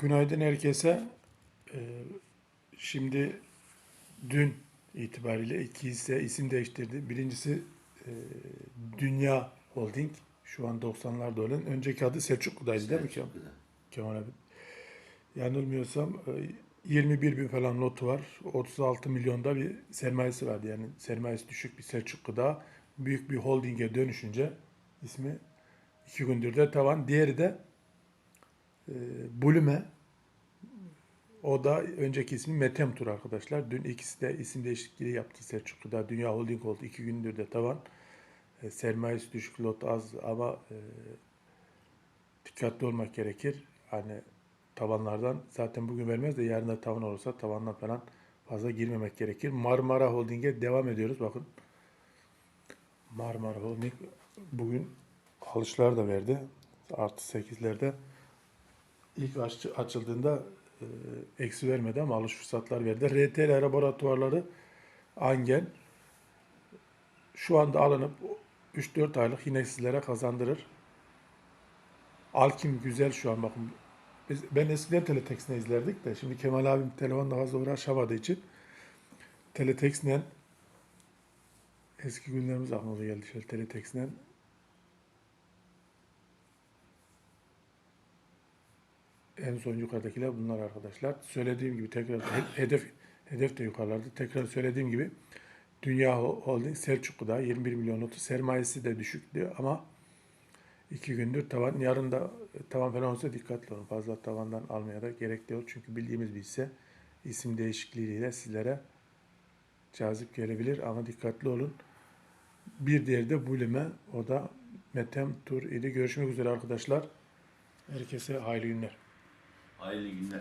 Günaydın herkese. Ee, şimdi dün itibariyle iki hisse isim değiştirdi. Birincisi e, Dünya Holding. Şu an 90'larda olan. Önceki adı Selçuklu'daydı değil mi Kemal. Kemal abi? Yanılmıyorsam e, 21 bin falan notu var. 36 milyonda bir sermayesi vardı. Yani sermayesi düşük bir Selçuklu'da büyük bir holdinge dönüşünce ismi iki gündür de tavan. Diğeri de e, Bulume. O da önceki ismi Metemtur arkadaşlar. Dün ikisi de isim değişikliği yaptı Selçuklu'da. Dünya Holding oldu. iki gündür de tavan. E, sermayesi düşük, lot az ama e, dikkatli olmak gerekir. Hani tavanlardan zaten bugün vermez de yarın da tavan olursa tavandan falan fazla girmemek gerekir. Marmara Holding'e devam ediyoruz. Bakın Marmara Holding bugün alışlar da verdi. Artı 8'lerde ilk aç, açıldığında e, eksi vermedi ama alış fırsatlar verdi. RTL laboratuvarları Angen şu anda alınıp 3-4 aylık yine sizlere kazandırır. Alkim güzel şu an bakın. Biz, ben eskiden Teletext'le izlerdik de şimdi Kemal abim telefonla fazla uğraşamadığı için Teletext'le eski günlerimiz aklıma geldi şöyle Teletext'le en son yukarıdakiler bunlar arkadaşlar. Söylediğim gibi tekrar he- hedef hedef de yukarılarda. Tekrar söylediğim gibi Dünya Ho- Holding Selçuklu'da 21 milyon notu sermayesi de düşüktü ama iki gündür tavan yarın da tavan falan olsa dikkatli olun. Fazla tavandan almaya da gerek yok. Çünkü bildiğimiz bir hisse isim değişikliğiyle sizlere cazip gelebilir ama dikkatli olun. Bir diğeri de Bulime. O da Metem Tur idi. Görüşmek üzere arkadaşlar. Herkese hayırlı günler. Hayırlı günler.